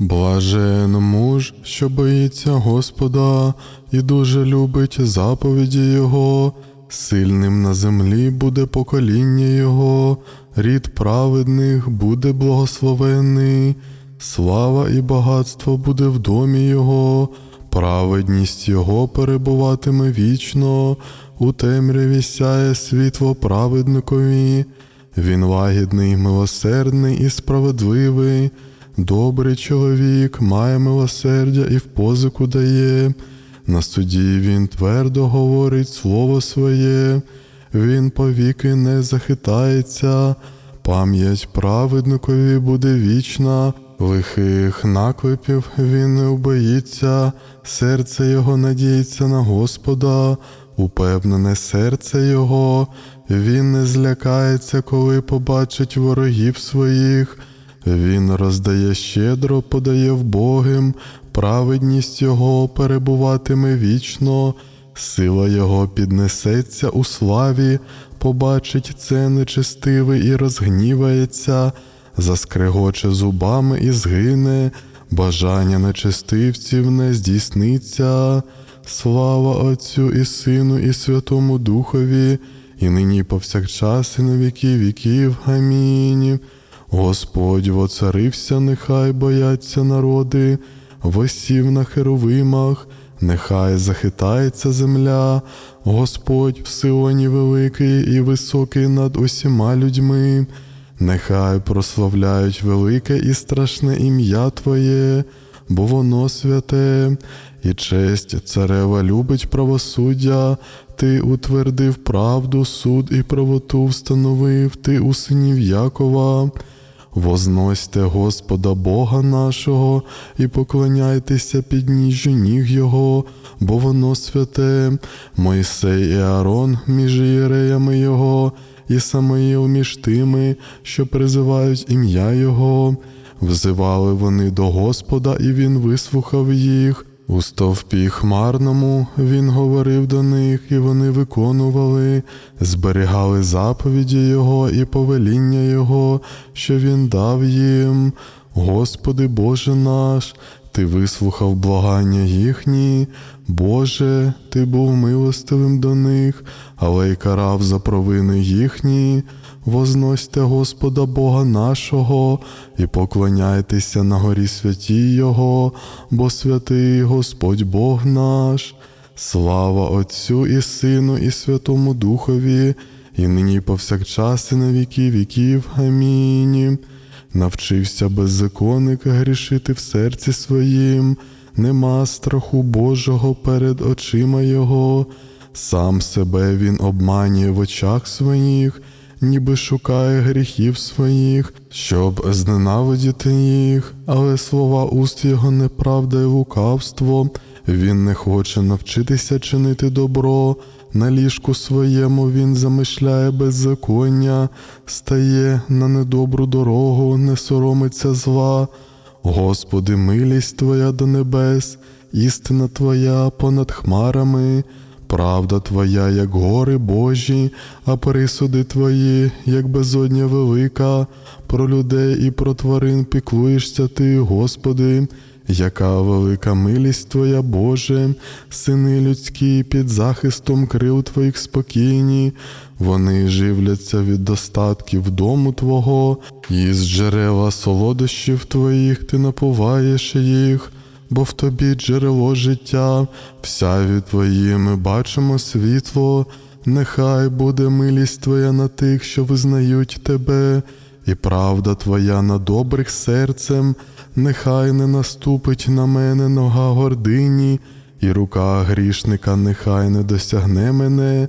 Блажен муж, що боїться Господа і дуже любить заповіді Його, сильним на землі буде покоління Його, рід праведних буде благословений, слава і багатство буде в домі Його, праведність Його перебуватиме вічно, у темряві сяє світло праведникові. Він лагідний, милосердний і справедливий. Добрий чоловік має милосердя і в позику дає. На суді він твердо говорить слово своє, він повіки не захитається, пам'ять праведникові буде вічна, лихих наклепів він не убоїться, серце його надіється на Господа, упевнене серце його, він не злякається, коли побачить ворогів своїх. Він роздає щедро, подає вбогим, праведність його перебуватиме вічно, сила його піднесеться у славі, побачить це нечестивий і розгнівається, заскрегоче зубами і згине, бажання нечестивців не здійсниться. Слава Отцю і Сину, і Святому Духові, і нині повсякчас, і на віки віків. Амінь. Господь воцарився, нехай бояться народи, восів на херовимах, нехай захитається земля, Господь в Сионі великий і високий над усіма людьми, нехай прославляють велике і страшне ім'я Твоє, бо воно святе, і честь царева любить правосуддя, ти утвердив правду, суд і правоту встановив, ти у синів Якова. Возносьте Господа Бога нашого і поклоняйтеся під ніжжю ніг Його, бо воно святе, Мойсей і Аарон між ієреями Його, і Самоїл між тими, що призивають ім'я Його. Взивали вони до Господа, і Він вислухав їх. У стовпі хмарному він говорив до них, і вони виконували, зберігали заповіді Його і повеління Його, що Він дав їм. Господи Боже наш, Ти вислухав благання їхні, Боже, Ти був милостивим до них, але й карав за провини їхні. Возносьте Господа Бога нашого і поклоняйтеся на горі святій Його, бо святий Господь Бог наш. Слава Отцю і Сину, і Святому Духові, і нині повсякчас, і на віки віків. Амінь. Навчився беззаконник грішити в серці своїм, нема страху Божого перед очима Його, сам себе він обманює в очах своїх ніби шукає гріхів своїх, щоб зненавидіти їх, але слова уст його неправда і лукавство, він не хоче навчитися чинити добро, на ліжку своєму він замишляє беззаконня, стає на недобру дорогу, не соромиться зла. Господи, милість Твоя до небес, істина Твоя понад хмарами. Правда Твоя, як гори Божі, а присуди Твої, як безодня велика, про людей і про тварин піклуєшся Ти, Господи, яка велика милість Твоя, Боже, сини людські під захистом крил Твоїх спокійні, вони живляться від достатків дому Твого, і з джерела солодощів Твоїх Ти напуваєш їх бо в тобі джерело життя, в сяві Твої ми бачимо світло, нехай буде милість Твоя на тих, що визнають Тебе, і правда Твоя на добрих серцем, нехай не наступить на мене нога гордині, і рука грішника нехай не досягне мене,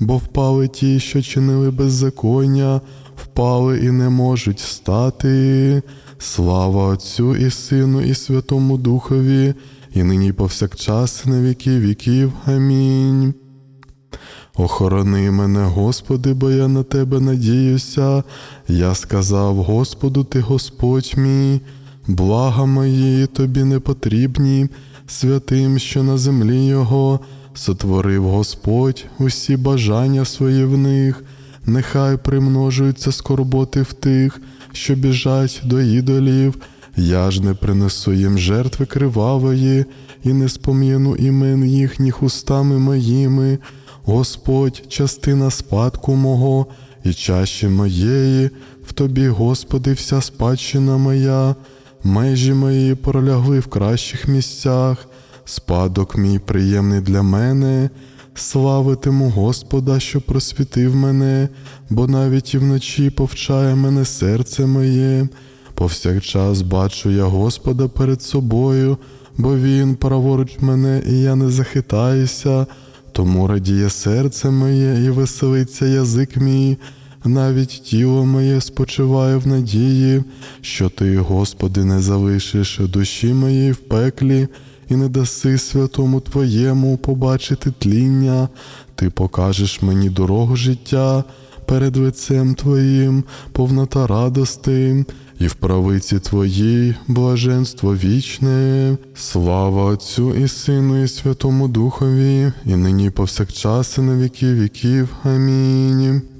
бо впали ті, що чинили беззаконня, впали і не можуть стати. Слава Отцю і Сину, і Святому Духові, і нині повсякчас, і на віки віків. Амінь. Охорони мене, Господи, бо я на Тебе надіюся. Я сказав Господу, Ти Господь мій, блага мої тобі не потрібні, святим, що на землі Його, сотворив Господь усі бажання свої в них, нехай примножуються скорботи в тих що біжать до ідолів, Я ж не принесу їм жертви кривавої, і не спом'яну імен їхніх устами моїми. Господь, частина спадку мого і чаші моєї, в тобі, Господи, вся спадщина моя, межі мої пролягли в кращих місцях, спадок мій приємний для мене. Славитиму Господа, що просвітив мене, бо навіть і вночі повчає мене серце моє. Повсякчас бачу я Господа перед собою, бо Він праворуч мене, і я не захитаюся, тому радіє серце моє і веселиться язик мій, навіть тіло моє спочиває в надії, що Ти, Господи, не залишиш душі моєї в пеклі і не даси святому Твоєму побачити тління, Ти покажеш мені дорогу життя перед лицем Твоїм, повнота радости, і в правиці Твоїй блаженство вічне, слава Отцю і Сину, і Святому Духові, і нині повсякчас, і на віки віків. Амінь.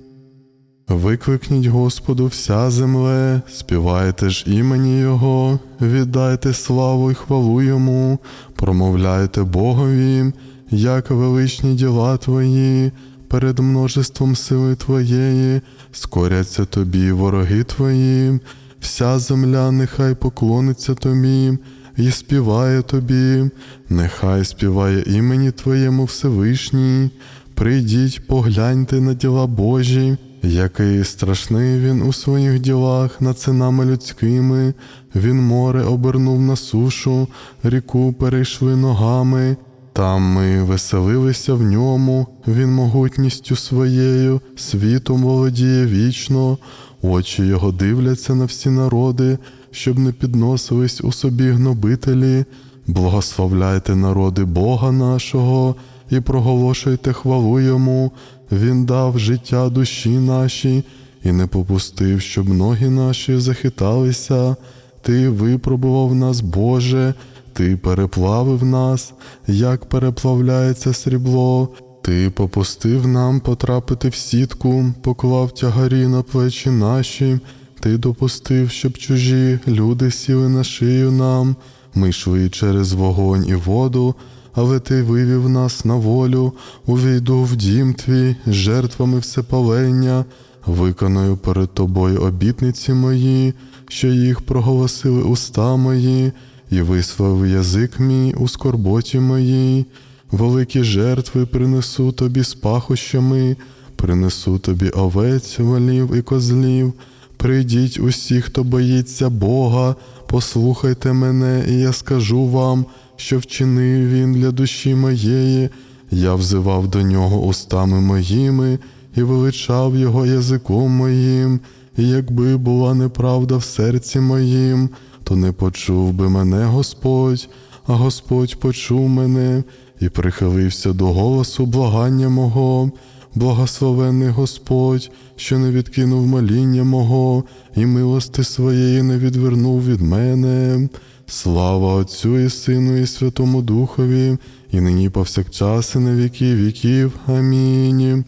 Викликніть Господу вся земле, співайте ж імені Його, віддайте славу й хвалу Йому, промовляйте Богові, як величні діла Твої, перед множеством сили Твоєї, скоряться тобі вороги Твої, вся земля нехай поклониться Тобі. І співає тобі, нехай співає імені Твоєму Всевишній, прийдіть, погляньте на діла Божі, який страшний він у своїх ділах над синами людськими, він море обернув на сушу, ріку перейшли ногами. Там ми веселилися в ньому, він могутністю своєю, світом володіє вічно, очі його дивляться на всі народи, щоб не підносились у собі гнобителі. Благословляйте народи Бога нашого і проголошуйте хвалу йому. Він дав життя душі нашій і не попустив, щоб ноги наші захиталися. Ти випробував нас, Боже, ти переплавив нас, як переплавляється срібло. Ти попустив нам потрапити в сітку, поклав тягарі на плечі наші. Ти допустив, щоб чужі люди сіли на шию нам. Ми йшли через вогонь і воду, але ти вивів нас на волю, увійду в дім твій жертвами всепалення, виконую перед тобою обітниці мої, що їх проголосили уста мої, і висловив язик мій у скорботі моїй. Великі жертви принесу тобі з пахощами, принесу тобі овець, волів і козлів. Прийдіть усі, хто боїться Бога, послухайте мене, і я скажу вам, що вчинив він для душі моєї. Я взивав до нього устами моїми і величав його язиком моїм, і якби була неправда в серці моїм, то не почув би мене Господь, а Господь почув мене і прихилився до голосу благання мого. Благословений Господь, що не відкинув моління мого, і милости своєї не відвернув від мене. Слава Отцю і Сину, і Святому Духові, і нині повсякчас, і на віки віків. Амінь.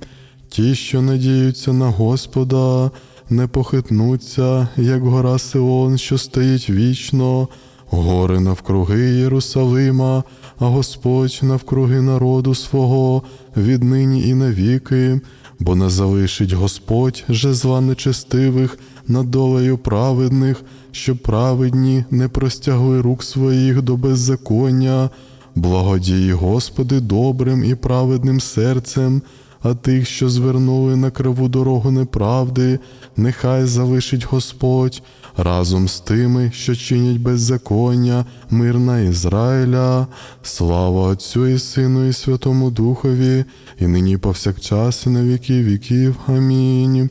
Ті, що надіються на Господа, не похитнуться, як гора Сион, що стоїть вічно, гори навкруги Єрусалима, а Господь навкруги народу свого, віднині і навіки, бо не залишить Господь жезла нечестивих над долею праведних, щоб праведні не простягли рук своїх до беззаконня, благодій, Господи, добрим і праведним серцем. А тих, що звернули на криву дорогу неправди, нехай залишить Господь разом з тими, що чинять беззаконня, мир на Ізраїля, слава Отцю і Сину, і Святому Духові, і нині повсякчас, і на віки віків. Амінь.